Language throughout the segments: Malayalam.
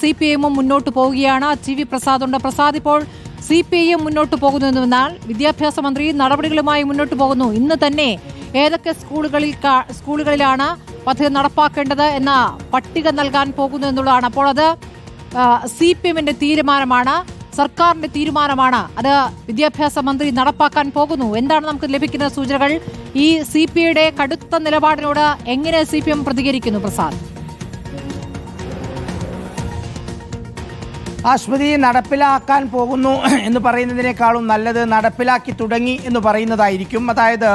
സി പി എമ്മും മുന്നോട്ട് പോവുകയാണ്. ടി വി പ്രസാദ് ഉണ്ട് പ്രസാദ് ഇപ്പോൾ സി പി ഐ എം മുന്നോട്ട് പോകുന്നു എന്നാൽ വിദ്യാഭ്യാസ മന്ത്രി നടപടികളുമായി മുന്നോട്ട് പോകുന്നു. ഇന്ന് തന്നെ ഏതൊക്കെ സ്കൂളുകളിൽ സ്കൂളുകളിലാണ് പദ്ധതി നടപ്പാക്കേണ്ടത് എന്ന പട്ടിക നൽകാൻ പോകുന്നു എന്നുള്ളതാണ്. അപ്പോൾ അത് സി പി എമ്മിന്റെ തീരുമാനമാണ്. സർക്കാരിന്റെ തീരുമാനമാണ് അത് വിദ്യാഭ്യാസ മന്ത്രി നടപ്പാക്കാൻ പോകുന്നു. എന്താണ് നമുക്ക് ലഭിക്കുന്ന സൂചനകൾ? ഈ സി പി ഐയുടെ കടുത്ത നിലപാടിനോട് എങ്ങനെ സി പി എം പ്രതികരിക്കുന്നു പ്രസാദ്? ആസ്മതി നടപ്പിലാക്കാൻ പോകുന്നു എന്ന് പറയുന്നതിനേക്കാളും നല്ലത് നടപ്പിലാക്കി തുടങ്ങി എന്ന് പറയുന്നതായിരിക്കും. അതായത്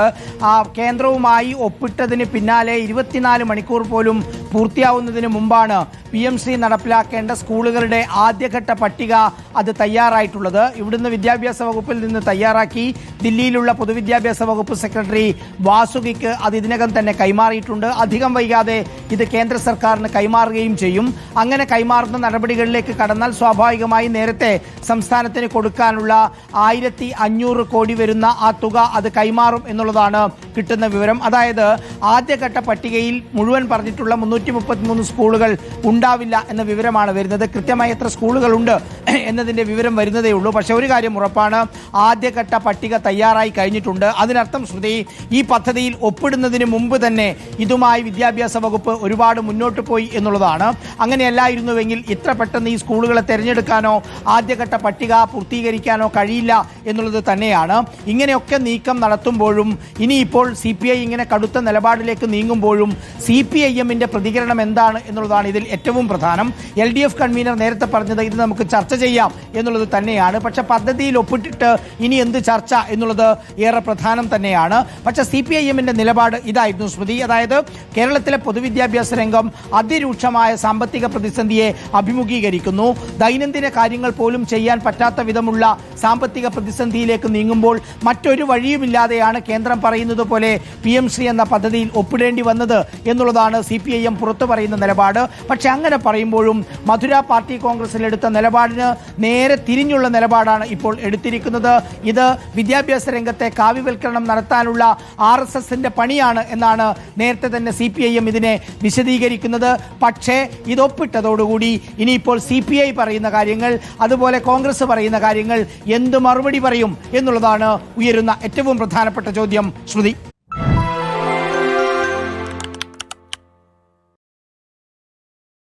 ആ കേന്ദ്രവുമായി ഒപ്പിട്ടതിന് പിന്നാലെ ഇരുപത്തിനാല് മണിക്കൂർ പോലും പൂർത്തിയാവുന്നതിന് മുമ്പാണ് പി എം സി നടപ്പിലാക്കേണ്ട സ്കൂളുകളുടെ ആദ്യഘട്ട പട്ടിക അത് തയ്യാറായിട്ടുള്ളത്. ഇവിടുന്ന് വിദ്യാഭ്യാസ വകുപ്പിൽ നിന്ന് തയ്യാറാക്കി ദില്ലിയിലുള്ള പൊതുവിദ്യാഭ്യാസ വകുപ്പ് സെക്രട്ടറി വാസുകിക്ക് അത് ഇതിനകം തന്നെ കൈമാറിയിട്ടുണ്ട്. അധികം വൈകാതെ ഇത് കേന്ദ്ര സർക്കാരിന് കൈമാറുകയും ചെയ്യും. അങ്ങനെ കൈമാറുന്ന നടപടികളിലേക്ക് കടന്നാൽ സ്വാഭാവികമായി നേരത്തെ സംസ്ഥാനത്തിന് കൊടുക്കാനുള്ള ആയിരത്തി അഞ്ഞൂറ് കോടി വരുന്ന ആ തുക അത് കൈമാറും എന്നുള്ളതാണ് കിട്ടുന്ന വിവരം. അതായത് ആദ്യഘട്ട പട്ടികയിൽ മുഴുവൻ പറഞ്ഞിട്ടുള്ള മുന്നൂറ്റി സ്കൂളുകൾ ഉണ്ടാവില്ല എന്ന വിവരമാണ് വരുന്നത്. കൃത്യമായി എത്ര സ്കൂളുകളുണ്ട്? എന്നതിന്റെ വിവരം വരുന്നതേ ഉള്ളൂ. പക്ഷേ ഒരു കാര്യം ഉറപ്പാണ്. ആദ്യഘട്ട പട്ടിക തയ്യാറായി കഴിഞ്ഞിട്ടുണ്ട്. അതിനർത്ഥം ശ്രുതി ഈ പദ്ധതിയിൽ ഒപ്പിടുന്നതിന് മുമ്പ് തന്നെ ഇതുമായി വിദ്യാഭ്യാസ വകുപ്പ് ഒരുപാട് മുന്നോട്ട് പോയി എന്നുള്ളതാണ്. അങ്ങനെയല്ലായിരുന്നുവെങ്കിൽ ഇത്ര പെട്ടെന്ന് ഈ സ്കൂളുകളെ തിരഞ്ഞെടുക്കാനോ ആദ്യഘട്ട പട്ടിക പൂർത്തീകരിക്കാനോ കഴിയില്ല എന്നുള്ളത് തന്നെയാണ്. ഇങ്ങനെയൊക്കെ നീക്കം നടത്തുമ്പോഴും ഇനിയിപ്പോൾ സി പി ഐ ഇങ്ങനെ കടുത്ത നിലപാടിലേക്ക് നീങ്ങുമ്പോഴും സി പി ഐ എമ്മിന്റെ പ്രതികരണം എന്താണ് എന്നുള്ളതാണ് ഇതിൽ ഏറ്റവും പ്രധാനം. എൽ ഡി എഫ് കൺവീനർ നേരത്തെ പറഞ്ഞത് ഇത് നമുക്ക് ചർച്ച ചെയ്യാം. എന്നുള്ളത് തന്നെയാണ്. പക്ഷെ പദ്ധതിയിൽ ഒപ്പിട്ടിട്ട് ഇനി എന്ത് ചർച്ച എന്നുള്ളത് ഏറെ പ്രധാനം തന്നെയാണ്. പക്ഷെ സി പി ഐ എമ്മിന്റെ നിലപാട് ഇതായിരുന്നു സ്മൃതി. അതായത് കേരളത്തിലെ പൊതുവിദ്യാഭ്യാസ രംഗം അതിരൂക്ഷമായ സാമ്പത്തിക പ്രതിസന്ധിയെ അഭിമുഖീകരിക്കുന്നു. ദൈനംദിന കാര്യങ്ങൾ പോലും ചെയ്യാൻ പറ്റാത്ത വിധമുള്ള സാമ്പത്തിക പ്രതിസന്ധിയിലേക്ക് നീങ്ങുമ്പോൾ മറ്റൊരു വഴിയുമില്ലാതെയാണ് കേന്ദ്രം പറയുന്നത് പോലെ പി എം ശ്രീ എന്ന പദ്ധതിയിൽ ഒപ്പിടേണ്ടി വന്നത് എന്നുള്ളതാണ് സി പി ഐ എം പുറത്തു പറയുന്ന നിലപാട്. പക്ഷെ അങ്ങനെ പറയുമ്പോഴും മധുര പാർട്ടി കോൺഗ്രസിലെടുത്ത നിലപാടിന് നേരെ തിരിഞ്ഞുള്ള നിലപാടാണ് ഇപ്പോൾ എടുത്തിരിക്കുന്നത്. ഇത് വിദ്യാഭ്യാസ രംഗത്തെ കാവ്യവൽക്കരണം നടത്താനുള്ള ആർ എസ് എസിന്റെ പണിയാണ് എന്നാണ് നേരത്തെ തന്നെ സി പി ഐ എം ഇതിനെ വിശദീകരിക്കുന്നത്. പക്ഷേ ഇതൊപ്പിട്ടതോടുകൂടി ഇനിയിപ്പോൾ സി പി ഐ പറയുന്ന കാര്യങ്ങൾ അതുപോലെ കോൺഗ്രസ് പറയുന്ന കാര്യങ്ങൾ എന്ത് മറുപടി പറയും എന്നുള്ളതാണ് ഉയരുന്ന ഏറ്റവും പ്രധാനപ്പെട്ട ചോദ്യം. ശ്രുതി.